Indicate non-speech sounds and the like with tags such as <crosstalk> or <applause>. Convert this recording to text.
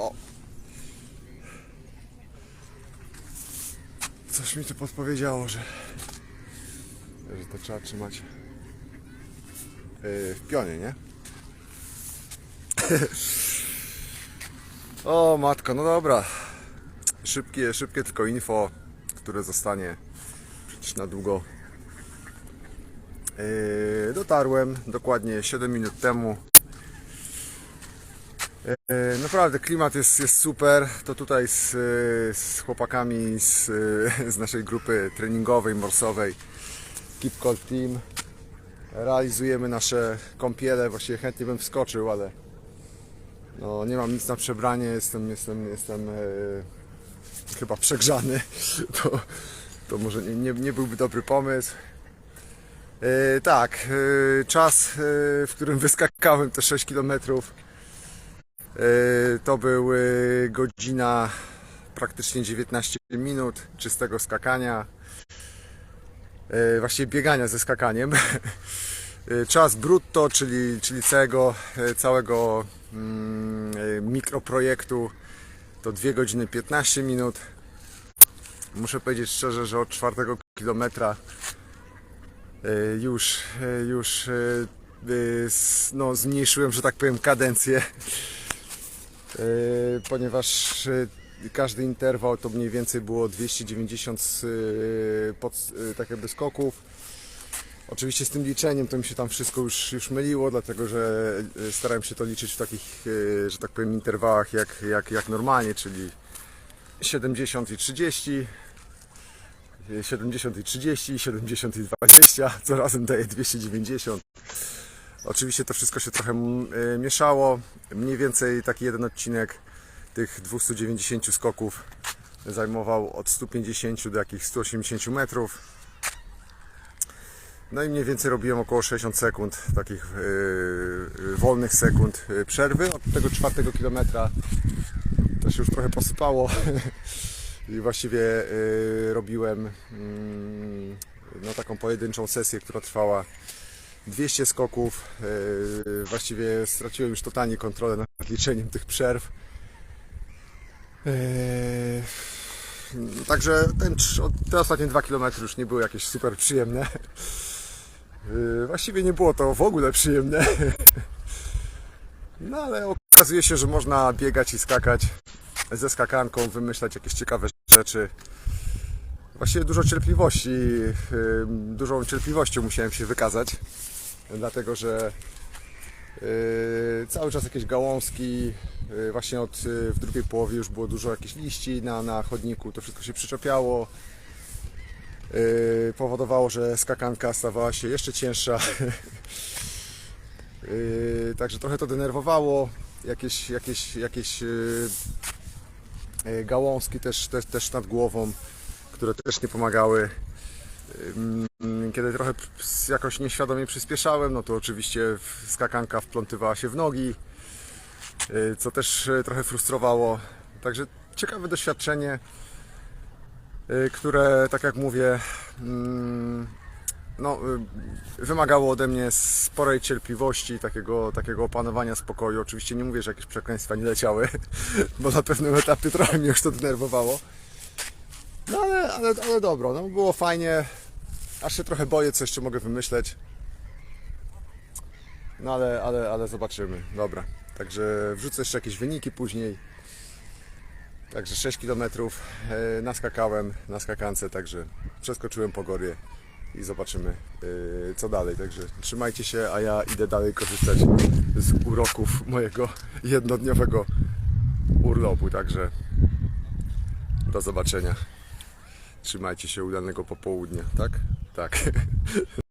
O! Coś mi tu podpowiedziało, że, że to trzeba trzymać yy, w pionie, nie? <laughs> o matko, no dobra. Szybkie, szybkie tylko info, które zostanie przecież na długo. Yy, dotarłem dokładnie 7 minut temu. Yy, Naprawdę klimat jest, jest super. To tutaj z, z chłopakami z, <laughs> z naszej grupy treningowej, morsowej Keep Cold Team realizujemy nasze kąpiele. Właściwie chętnie bym wskoczył, ale no, nie mam nic na przebranie. Jestem, jestem, jestem yy, chyba przegrzany. <laughs> To, to może nie, nie, nie byłby dobry pomysł. Yy, tak, czas, w którym wyskakałem te 6 km to był yy, godzina praktycznie 19 minut czystego skakania. Yy, właściwie biegania ze skakaniem. <laughs> Yy, Czas brutto, czyli, czyli całego, yy, całego mm, yy, mikroprojektu to 2 godziny 15 minut. Muszę powiedzieć szczerze, że od czwartego kilometra już, już no, zmniejszyłem, że tak powiem, kadencję, ponieważ y, każdy interwał to mniej więcej było 290 y, pod, y, tak jakby skoków. Oczywiście z tym liczeniem to mi się tam wszystko już, już myliło, dlatego że y, starałem się to liczyć w takich, y, że tak powiem, interwałach jak, jak, jak normalnie, czyli 70 i 30, 70 i 30, 70 i 20, co razem daje 290. Oczywiście to wszystko się trochę mm, y, mieszało. Mniej więcej taki jeden odcinek tych 290 skoków zajmował od 150 do jakichś 180 metrów. No i mniej więcej robiłem około 60 sekund, takich y, y, wolnych sekund przerwy. Od tego czwartego kilometra to się już trochę posypało. <laughs> I właściwie y, robiłem mm, no, taką pojedynczą sesję, która trwała 200 skoków. Y, właściwie straciłem już totalnie kontrolę nad liczeniem tych przerw. Y, Także ten, te ostatnie 2 km już nie były jakieś super przyjemne. Y, Właściwie nie było to w ogóle przyjemne. No ale okazuje się, że można biegać i skakać ze skakanką, wymyślać jakieś ciekawe rzeczy. Właściwie dużo cierpliwości, dużą cierpliwością musiałem się wykazać, dlatego że yy, cały czas jakieś gałązki, yy, właśnie od yy, w drugiej połowie już było dużo jakichś liści na, na chodniku, to wszystko się przyczepiało. Yy, powodowało, że skakanka stawała się jeszcze cięższa. Yy, <laughs> także trochę to denerwowało. Jakieś, jakieś, jakieś yy, gałązki też, też, też nad głową, które też nie pomagały. Kiedy trochę jakoś nieświadomie przyspieszałem, no to oczywiście skakanka wplątywała się w nogi, yy, co też yy, trochę frustrowało. Także ciekawe doświadczenie, yy, które, tak jak mówię, no, y, wymagało ode mnie sporej cierpliwości, takiego, takiego opanowania spokoju. Oczywiście nie mówię, że jakieś przekleństwa nie leciały, <laughs> bo na pewnym etapie trochę mnie już to denerwowało. No ale, ale, ale dobro, no, było fajnie. Aż się trochę boję, co jeszcze mogę wymyśleć. No ale, ale, ale zobaczymy. Dobra. Także wrzucę jeszcze jakieś wyniki później. Także 6 km e, naskakałem na skakance, także przeskoczyłem Pogorię i zobaczymy e, co dalej. Także trzymajcie się, a ja idę dalej korzystać z uroków mojego jednodniowego urlopu. Także do zobaczenia. Trzymajcie się udanego popołudnia, tak? Tak. <laughs>